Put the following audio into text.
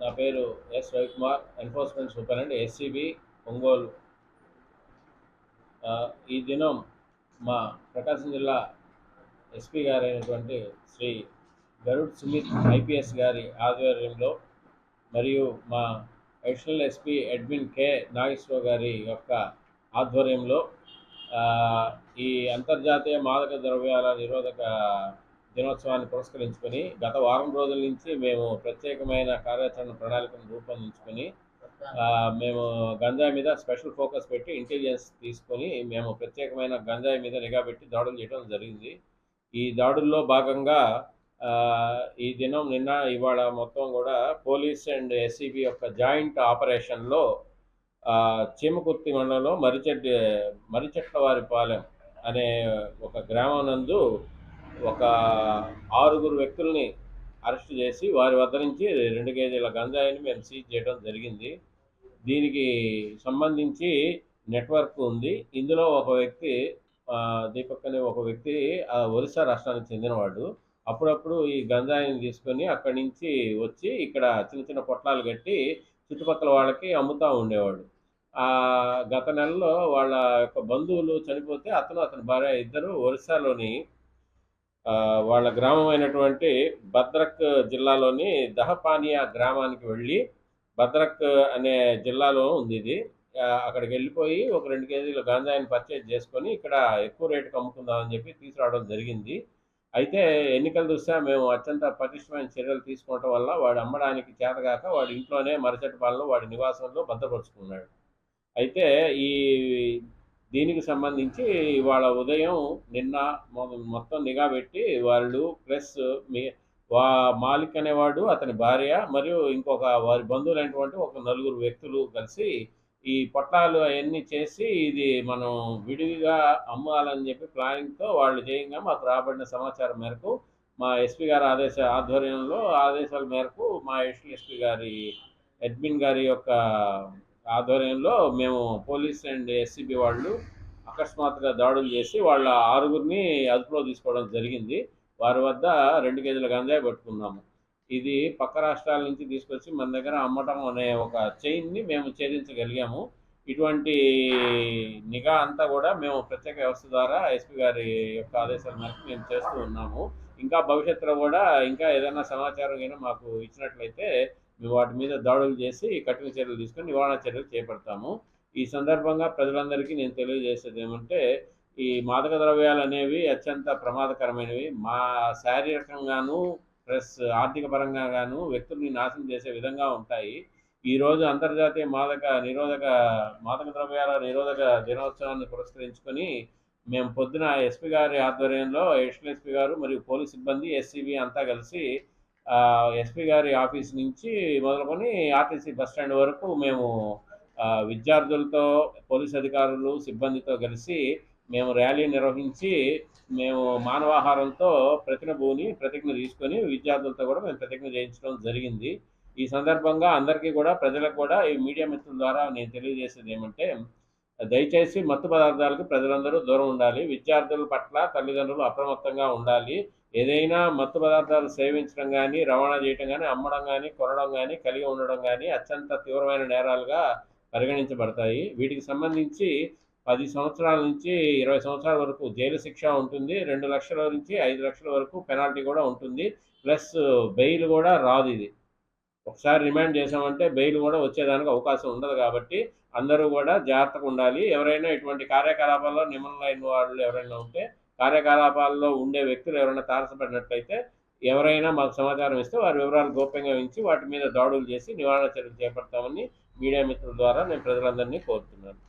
నా పేరు S Ravikumar enforcement superintendent SEB Ongole. ఈ దినం మా ప్రకాశం జిల్లా ఎస్పీ గారైనటువంటి శ్రీ గరుడ్ సుమిత్ ఐపీఎస్ గారి ఆధ్వర్యంలో మరియు మా additional SP admin K Nageswara గారి యొక్క ఆధ్వర్యంలో ఈ అంతర్జాతీయ మాదక ద్రవ్యాల నిరోధక దినోత్సవాన్ని పురస్కరించుకొని గత వారం రోజుల నుంచి మేము ప్రత్యేకమైన కార్యాచరణ ప్రణాళికను రూపొందించుకొని మేము గంజాయి మీద స్పెషల్ ఫోకస్ పెట్టి ఇంటెలిజెన్స్ తీసుకొని మేము ప్రత్యేకమైన గంజాయి మీద నిఘా పెట్టి దాడులు చేయడం జరిగింది. ఈ దాడుల్లో భాగంగా ఈ దినం నిన్న ఇవాళ మొత్తం కూడా police and S C B యొక్క జాయింట్ ఆపరేషన్లో చీమకుర్తి మండలంలో మరిచెడ్డి మరిచెట్లవారిపాలెం అనే ఒక గ్రామం నందు ఒక ఆరుగురు వ్యక్తుల్ని అరెస్ట్ చేసి వారి వద్ద నుంచి రెండు కేజీల గంజాయిని మేము సీజ్ చేయడం జరిగింది. దీనికి సంబంధించి నెట్వర్క్ ఉంది. ఇందులో ఒక వ్యక్తి దీపక్ అనే ఒక వ్యక్తి ఆ, ఒరిస్సా రాష్ట్రానికి చెందినవాడు. అప్పుడప్పుడు ఈ గంజాయిని తీసుకొని అక్కడి నుంచి వచ్చి ఇక్కడ చిన్న చిన్న పొట్లాలు కట్టి చుట్టుపక్కల వాళ్ళకి అమ్ముతూ ఉండేవాడు. ఆ గత నెలలో వాళ్ళ యొక్క బంధువులు చనిపోతే అతను అతని భార్య ఇద్దరు ఒరిస్సాలోని వాళ్ళ గ్రామం అయినటువంటి భద్రక్ జిల్లాలోని దహపానియా గ్రామానికి వెళ్ళి భద్రక్ అనే జిల్లాలో ఉంది ఇది. అక్కడికి వెళ్ళిపోయి ఒక రెండు కేజీల గాంజాయిని పర్చేజ్ చేసుకొని ఇక్కడ ఎక్కువ రేటుకి అమ్ముకుందామని చెప్పి తీసుకురావడం జరిగింది. అయితే ఎన్నికల దృష్ట్యా మేము అత్యంత పటిష్టమైన చర్యలు తీసుకోవటం వల్ల వాడు అమ్మడానికి చేతగాక వాడి ఇంట్లోనే మరచెట్టుపాలలో వాడి నివాసంలో భద్రపరుచుకున్నాడు. అయితే ఈ దీనికి సంబంధించి ఇవాళ ఉదయం నిన్న మొత్తం నిఘా పెట్టి వాళ్ళు ప్లస్ మీ వా మాలిక్ అనేవాడు అతని భార్య మరియు ఇంకొక వారి బంధువులైనటువంటి ఒక నలుగురు వ్యక్తులు కలిసి ఈ పొట్లాలు అవన్నీ చేసి ఇది మనం విడివిగా అమ్మాలని చెప్పి ప్లానింగ్తో వాళ్ళు చేయంగా మాకు రాబడిన సమాచారం మేరకు మా ఎస్పీ గారి ఆదేశ ఆధ్వర్యంలో ఆదేశాల మేరకు మా ఎస్పీ గారి అడ్మిన్ గారి యొక్క ఆధ్వర్యంలో మేము పోలీస్ అండ్ ఎస్సీబీ వాళ్ళు అకస్మాత్తుగా దాడులు చేసి వాళ్ళ ఆరుగురిని అదుపులో తీసుకోవడం జరిగింది. వారి వద్ద రెండు కేజీల గంజాయి పట్టుకున్నాము. ఇది పక్క రాష్ట్రాల నుంచి తీసుకొచ్చి మన దగ్గర అమ్మటం అనే ఒక చైన్ని మేము ఛేదించగలిగాము. ఇటువంటి నిఘా అంతా కూడా మేము ప్రత్యేక వ్యవస్థ ద్వారా ఎస్పీ గారి యొక్క ఆదేశాల మేరకు మేము చేస్తూ ఉన్నాము. ఇంకా భవిష్యత్తులో కూడా ఇంకా ఏదైనా సమాచారం అయినా మాకు ఇచ్చినట్లయితే వాటి మీద దాడులు చేసి కఠిన చర్యలు తీసుకొని నివారణ చర్యలు చేపడతాము. ఈ సందర్భంగా ప్రజలందరికీ నేను తెలియజేసేది ఏమంటే ఈ మాదక ద్రవ్యాలు అనేవి అత్యంత ప్రమాదకరమైనవి. మా శారీరకంగాను ప్లస్ ఆర్థిక పరంగా గాను వ్యక్తుల్ని నాశనం చేసే విధంగా ఉంటాయి. ఈ రోజు అంతర్జాతీయ మాదక నిరోధక మాదక ద్రవ్యాల నిరోధక దినోత్సవాన్ని పురస్కరించుకొని మేము పొద్దున ఎస్పీ గారి ఆధ్వర్యంలో అడిషనల్ ఎస్పీ గారు మరియు పోలీస్ సిబ్బంది ఎస్సీబీ అంతా కలిసి ఎస్పీ గారి ఆఫీస్ నుంచి మొదలుకొని ఆర్టీసీ బస్ స్టాండ్ వరకు మేము విద్యార్థులతో పోలీస్ అధికారులు సిబ్బందితో కలిసి మేము ర్యాలీ నిర్వహించి మేము మానవాహారంతో ప్రతిజ్ఞ ప్రతిజ్ఞ తీసుకొని విద్యార్థులతో కూడా మేము ప్రతిజ్ఞ చేయించడం జరిగింది. ఈ సందర్భంగా అందరికీ కూడా ప్రజలకు కూడా ఈ మీడియా మిత్రుల ద్వారా నేను తెలియజేసేది ఏమంటే దయచేసి మత్తు పదార్థాలకు ప్రజలందరూ దూరం ఉండాలి. విద్యార్థుల పట్ల తల్లిదండ్రులు అప్రమత్తంగా ఉండాలి. ఏదైనా మత్తు పదార్థాలు సేవించడం కానీ రవాణా చేయడం కానీ అమ్మడం కానీ కొనడం కానీ కలిగి ఉండడం కానీ అత్యంత తీవ్రమైన నేరాలుగా పరిగణించబడతాయి. వీటికి సంబంధించి పది సంవత్సరాల నుంచి ఇరవై సంవత్సరాల వరకు జైలు శిక్ష ఉంటుంది. రెండు లక్షల నుంచి ఐదు లక్షల వరకు పెనాల్టీ కూడా ఉంటుంది. ప్లస్ బెయిల్ కూడా రాదు ఇది. ఒకసారి రిమాండ్ చేసామంటే బెయిల్ కూడా వచ్చేదానికి అవకాశం ఉండదు కాబట్టి అందరూ కూడా జాగ్రత్తగా ఉండాలి. ఎవరైనా ఇటువంటి కార్యకలాపాల్లో నిమగ్నమైన వాళ్ళు ఎవరైనా ఉంటే కార్యకలాపాల్లో ఉండే వ్యక్తులు ఎవరైనా తారసపడినట్లయితే ఎవరైనా మాకు సమాచారం ఇస్తే వారి వివరాలు గోప్యంగా ఉంచి వాటి మీద దాడులు చేసి నివారణ చర్యలు చేపడతామని మీడియా మిత్రుల ద్వారా నేను ప్రజలందరినీ కోరుతున్నాను.